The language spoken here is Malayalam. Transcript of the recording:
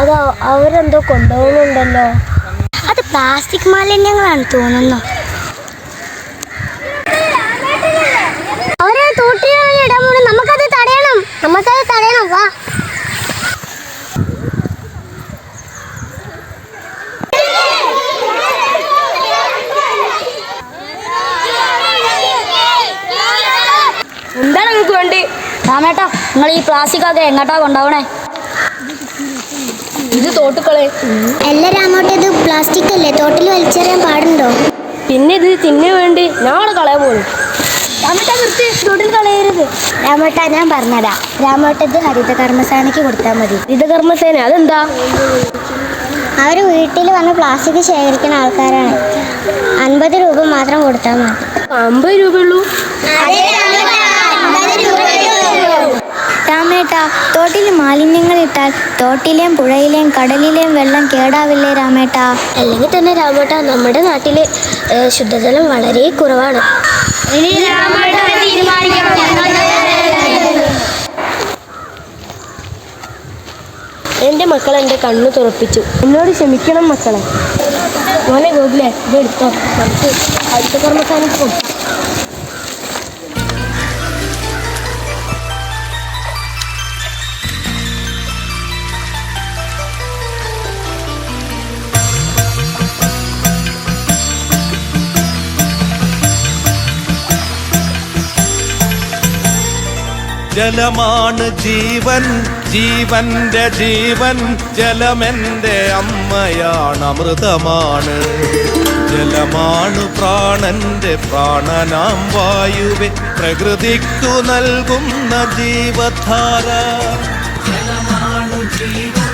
അത് അവരെന്തോ കൊണ്ടുപോകുന്നുണ്ടല്ലോ? പ്ലാസ്റ്റിക് മാലിന്യങ്ങളാണ് തോന്നുന്നു. അവരെ തോട്ടിലാണ് ഇടാൻ പോകുന്നത് നമുക്കത് തടയണം. നമുക്കത് തടയണം. വാ. എന്താണ് നിങ്ങൾക്ക് വേണ്ടി? രാമേട്ടാ നിങ്ങൾ ഈ പ്ലാസ്റ്റിക് ഒക്കെ എങ്ങോട്ടാ കൊണ്ടുപോകണേ? ഇത് തോട്ടുക്കളെ എല്ലാരും അങ്ങോട്ട് ഇത് പ്ലാസ്റ്റിക് അല്ലേ? തോട്ടിൽ വലിച്ചെറിയാൻ പാടുണ്ടോ? പിന്നെ ഇത് തിന്നു വേണ്ടി ഞങ്ങൾ കളയാൻ പോകും രാമേട്ട നിർത്തി തോട്ടിൽ കളയരുത്. രാമേട്ട ഞാൻ പറഞ്ഞതാ. രാമോട്ട ഇത് ഹരിത കർമ്മസേനയ്ക്ക് കൊടുത്താൽ മതി. ഹരിത കർമ്മസേന അതെന്താ? അവർ വീട്ടിൽ വന്ന് പ്ലാസ്റ്റിക് ശേഖരിക്കുന്ന ആൾക്കാരാണ്. അൻപത് രൂപ മാത്രം കൊടുത്താൽ മതി. അമ്പത് രൂപയുള്ളൂ? രാമേട്ട തോട്ടിൽ മാലിന്യങ്ങൾ ഇട്ടാൽ തോട്ടിലെയും പുഴയിലെയും കടലിലെയും വെള്ളം കേടാവില്ലേ രാമേട്ട? അല്ലെങ്കിൽ തന്നെ രാമേട്ട നമ്മുടെ നാട്ടിലെ ശുദ്ധജലം വളരെ കുറവാണ്. എന്റെ മക്കൾ എന്റെ കണ്ണ് തുറപ്പിച്ചു. എന്നോട് ക്ഷമിക്കണം മക്കളെ. മോനെ ഗോകുലെ ഇത് എടുത്തോ നമുക്ക് അടുത്ത കർമ്മസ്ഥാനത്ത് പോകും ജലമാണ് ജീവൻ ജീവന്റെ ജീവൻ ജലമെന്റെ അമ്മയാണ് അമൃതമാണ്. ജലമാണ് പ്രാണന്റെ പ്രാണനാം വായുവെ പ്രകൃതിക്കു നൽകുന്ന ജീവധാര. ജലമാണ് ജീവൻ